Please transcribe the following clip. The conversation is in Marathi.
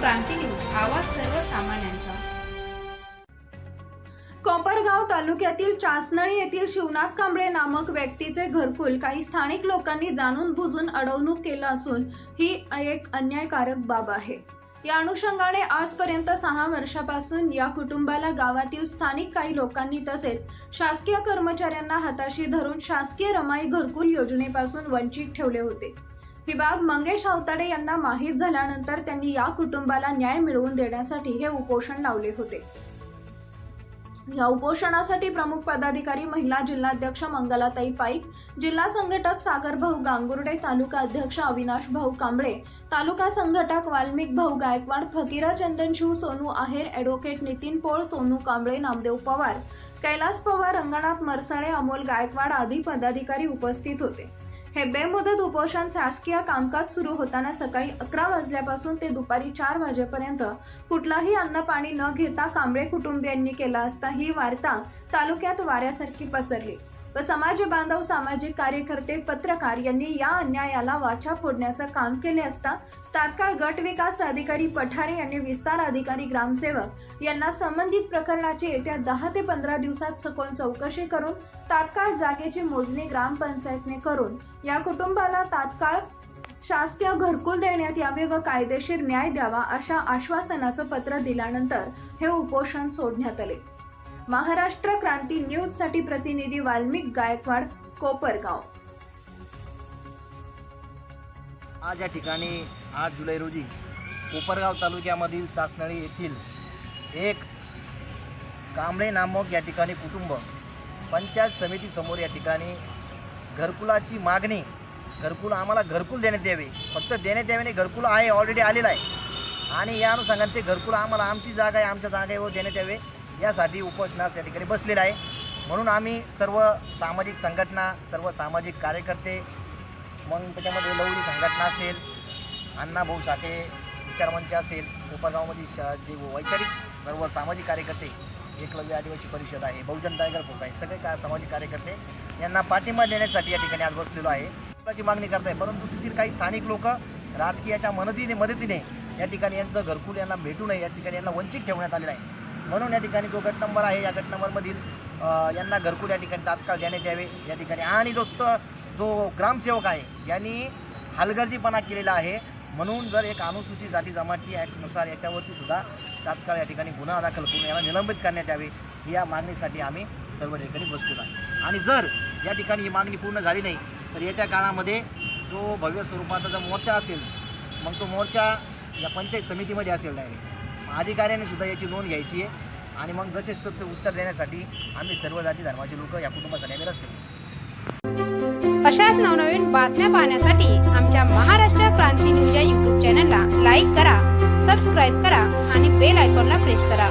क्रांती न्यूज आवाज सर्वसामान्यांचा. कोपरगाव तालुक्यातील चासनळी येथील शिवनाथ कांबळे नामक व्यक्तीचे घरकुल काही स्थानिक लोकांनी जाणून बुजून अडवणूक केलं असून ही एक अन्यायकारक बाब आहे. या अनुषंगाने आजपर्यंत सहा वर्षापासून या कुटुंबाला गावातील स्थानिक काही लोकांनी तसेच शासकीय कर्मचाऱ्यांना हाताशी धरून शासकीय रमाई घरकुल योजनेपासून वंचित ठेवले होते. ही बाब मंगेश अवताडे यांना माहीत झाल्यानंतर त्यांनी या कुटुंबाला न्याय मिळवून देण्यासाठी हे उपोषण लावले होते. या उपोषणासाठी प्रमुख पदाधिकारी महिला जिल्हाध्यक्ष मंगलाताई पाईक जिल्हा संघटक सागर भाऊ गांगुर्डे तालुका अध्यक्ष अविनाश भाऊ कांबळे तालुका संघटक वाल्मिक भाऊ गायकवाड फकीरा चंदनशिव सोनू आहेर ॲडव्होकेट नितीन पोळ सोनू कांबळे नामदेव पवार कैलास पवार रंगनाथ मरसाळे अमोल गायकवाड आदी पदाधिकारी उपस्थित होते. हे बेमुदत उपोषण शासकीय कामकाज सुरू होताना सकाळी अकरा वाजल्यापासून ते दुपारी चार वाजेपर्यंत कुठलाही अन्न पाणी न घेता कांबळे कुटुंबियांनी केला असता ही वार्ता तालुक्यात वाऱ्यासारखी पसरली. व समाज बांधव सामाजिक कार्यकर्ते पत्रकार यांनी या अन्यायाला वाचा फोडण्याचं काम केले असता तात्काळ गट विकास अधिकारी पठारे यांनी विस्तार अधिकारी ग्रामसेवक यांना संबंधित प्रकरणाची येत्या दहा ते पंधरा दिवसात सखोल चौकशी करून तात्काळ जागेची मोजणी ग्रामपंचायतने करून या कुटुंबाला तात्काळ शासकीय घरकुल देण्यात यावे व कायदेशीर न्याय द्यावा अशा आश्वासनाचं पत्र दिल्यानंतर हे उपोषण सोडण्यात आले. महाराष्ट्र क्रांती न्यूजसाठी प्रतिनिधी वाल्मिक गायकवाड कोपरगाव. आज या ठिकाणी आठ जुलै रोजी कोपरगाव तालुक्यामधील चासनळी येथील एक कांबळे नामक या ठिकाणी कुटुंब पंचायत समितीसमोर या ठिकाणी घरकुलाची मागणी घरकुल आम्हाला घरकुल देण्यात यावे. फक्त देण्यात यावे नाही घरकुल आहे ऑलरेडी आलेलं आहे. आणि या अनुषंगाने ते घरकुल आम्हाला आमची जागा आहे आमच्या जागेवर देण्यात यावे. यासाठी उपोषणास या ठिकाणी बसलेला आहे. म्हणून आम्ही सर्व सामाजिक संघटना सर्व सामाजिक कार्यकर्ते मग त्याच्यामध्ये लवली संघटना असेल अण्णाभाऊ साठे विचारमंच असेल कोपरगावमधील श जे वैचारिक सर्व सामाजिक कार्यकर्ते एकलव्य आदिवासी परिषद आहे बहुजन टायगर फोक आहे सगळे का सामाजिक कार्यकर्ते यांना पाठिंबा देण्यासाठी या ठिकाणी आज बसलेलो आहे. घरकुलाची मागणी करत आहे परंतु तिथील काही स्थानिक लोक राजकीयाच्या मदतीने मदतीने या ठिकाणी यांचं घरकुल यांना भेटू नये या ठिकाणी यांना वंचित ठेवण्यात आलेलं आहे. म्हणून या ठिकाणी जो गट नंबर आहे या गट नंबरमधील यांना घरकुल या ठिकाणी तात्काळ देण्यात यावे. या ठिकाणी आणि जो जो ग्रामसेवक आहे यांनी हलगर्जीपणा केलेला आहे. म्हणून जर एक अनुसूचित जाती जमाती ॲक्टनुसार याच्यावरती सुद्धा तात्काळ या ठिकाणी गुन्हा दाखल करून याला निलंबित करण्यात यावे या मागणीसाठी आम्ही सर्व ठिकाणी बसलेलो आहे. आणि जर या ठिकाणी ही मागणी पूर्ण झाली नाही तर येत्या काळामध्ये जो भव्य स्वरूपाचा जो मोर्चा असेल मग तो मोर्चा या पंचायत समितीमध्ये असेल डायरेक्ट अधिकाऱ्याने सुद्धा याची नोंद घ्यायची आहे. आणि मग जसेच ते उत्तर देण्यासाठी आम्ही सर्व जाती धर्माचे लोक या कुटुंबासाठी आम्ही रस्ते अशाच नवनवीन बातम्या पाहण्यासाठी आमच्या महाराष्ट्र क्रांती न्यूज या यूट्यूब चॅनलला लाईक करा सबस्क्राईब करा आणि बेल आयकॉनला प्रेस करा.